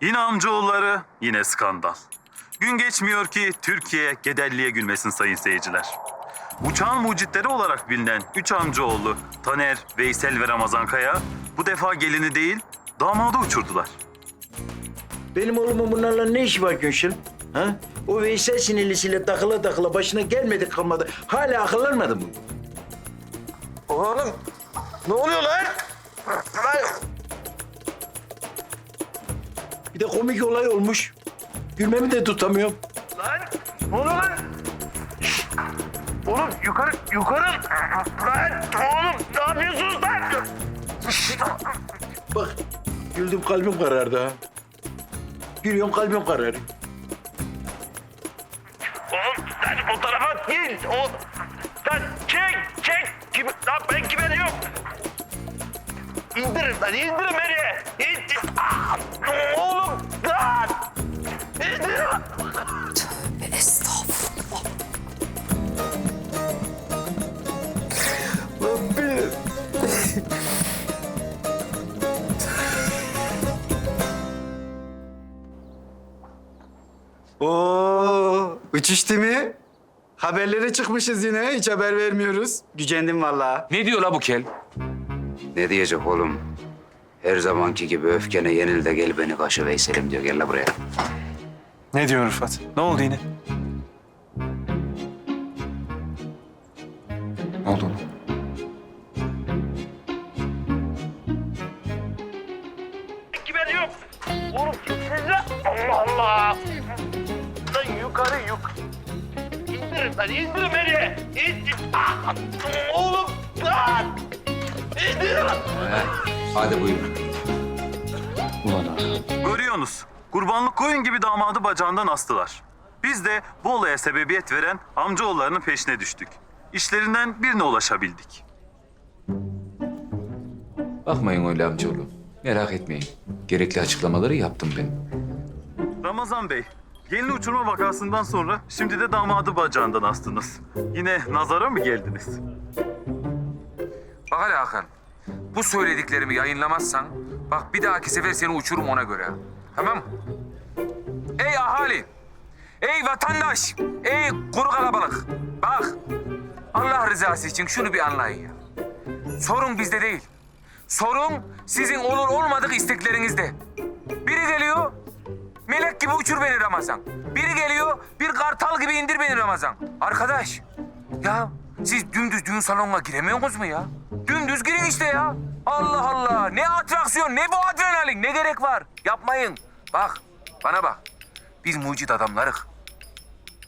Yine amcaoğulları, yine skandal. Gün geçmiyor ki Türkiye gederliğe gülmesin sayın seyirciler. Uçağın mucitleri olarak bilinen üç amcaoğlu Taner, Veysel ve Ramazan Kaya bu defa gelini değil damadı uçurdular. Benim oğlumun bunlarla ne işi var Gönşül? Ha? O Veysel sinirlisiyle takıla takıla başına gelmedi kalmadı. Hala akıllanmadı mı? Oğlum ne oluyor lan? Lan Bir de komik olay olmuş. Gülmemi de tutamıyorum. lan ne oluyor lan? Şşt! Oğlum yukarı yukarı. Lan oğlum ne yapıyorsunuz lan? Şşt! Bak güldüm kalbim karardı ha. Gülüyorum kalbim kararıyor. Oğlum sen o tarafa git. O sen çek çek. Kim, lan ben kime diyorum? İndirin lan indirin beni. İndir. Ah! Oo, uçuş değil mi? Haberlere çıkmışız yine. Hiç haber vermiyoruz. Gücendim vallahi. Ne diyor la bu kel? Ne diyecek oğlum? Her zamanki gibi öfkene yenil de gel beni kaşı Veysel'im diyor. Gel la buraya. Ne diyor Rıfat? Ne oldu yine? Ne oldu oğlum? Kime diyorum? Oğlum kimsiniz? Allah Allah. Yukarı yuk. İndirin lan indirin beni. İndir. Ah! Oğlum lan. İndirin. Hadi buyurun. Görüyorsunuz, kurbanlık koyun gibi damadı bacağından astılar. Biz de bu olaya sebebiyet veren amcaoğullarının peşine düştük. İşlerinden birine ulaşabildik. Bakmayın öyle amcaoğlu. Merak etmeyin. Gerekli açıklamaları yaptım ben. Ramazan Bey, gelin uçurma vakasından sonra şimdi de damadı bacağından astınız. Yine nazara mı geldiniz? Bak hele Hakan. Bu söylediklerimi yayınlamazsan bak bir dahaki sefer seni uçurum ona göre. Tamam? Ey ahali! Ey vatandaş! Ey kuru kalabalık! Bak! Allah rızası için şunu bir anlayın ya. Sorun bizde değil. Sorun sizin olur olmadık isteklerinizde. Uçur beni Ramazan. Biri geliyor, bir kartal gibi indir beni Ramazan. Arkadaş, ya siz dümdüz düğün salonuna giremiyorsunuz mu ya? Dümdüz girin işte ya. Allah Allah. Ne atraksiyon, ne bu adrenalin, ne gerek var? Yapmayın. Bak, bana bak. Biz mucit adamlarık.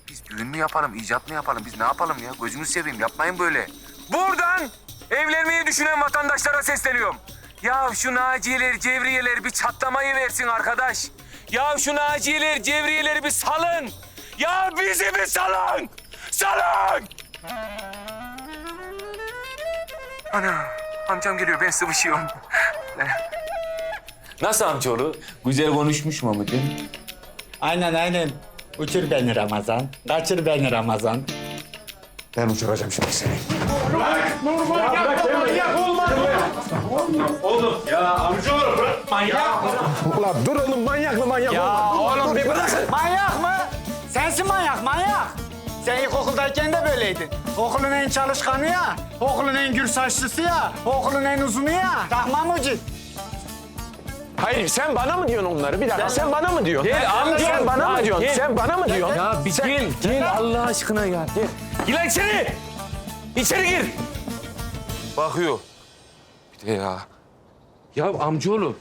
Biz düğün mü yapalım, icat mı yapalım? Biz ne yapalım ya? Gözünü seveyim, yapmayın böyle. Buradan evlenmeyi düşünen vatandaşlara sesleniyorum. Ya şu naciyeler, cevriyeler bir çatlamayı versin arkadaş. Ya şu naciyeler, cevriyeleri bir salın. Ya bizi bir salın. Salın. Ana, amcam geliyor. Ben sıvışıyorum. Nasıl amcaoğlu? Güzel konuşmuş mu amcam? Aynen aynen. Uçur beni Ramazan. Kaçır beni Ramazan. Ben uçuracağım şimdi seni. Ulan dur oğlum manyak mı manyak Ya oğlum bir bırakın. Manyak mı? Sensin manyak, manyak. Sen ilkokuldayken de böyleydin. Okulun en çalışkanı ya, okulun en gür saçlısı ya, okulun en uzunu ya. Rahman Mucit. Hayır sen bana mı diyorsun onları? Bir dakika sen bana mı diyorsun? Gel amca. Sen bana mı diyorsun? gel. Sen bana mı diyorsun? Ya bir gel, gel Allah aşkına ya. Gel. Gir lan içeri. İçeri gir. Bakıyor. De ya. Ya amcaoğlu.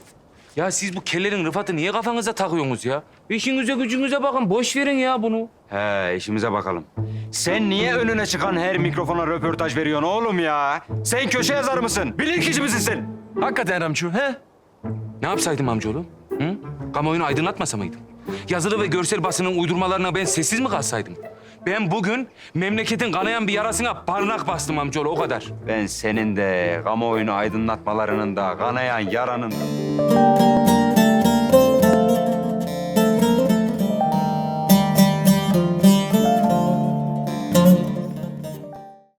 Ya siz bu kellerin rıfatı niye kafanıza takıyorsunuz ya? İşinize gücünüze bakın. Boş verin ya bunu. He işimize bakalım. Sen niye önüne çıkan her mikrofona röportaj veriyorsun oğlum ya? Sen köşe yazar mısın? Bilir kişi misin sen? Hakikaten Ramço, he? Ne yapsaydım amcaoğlu? Hı? Kamuoyunu aydınlatmasa mıydım? Yazılı ve görsel basının uydurmalarına ben sessiz mi kalsaydım? Ben bugün memleketin kanayan bir yarasına parmak bastım amcaoğlu, o kadar. Ben senin de kamuoyunu aydınlatmalarının da kanayan yaranın da...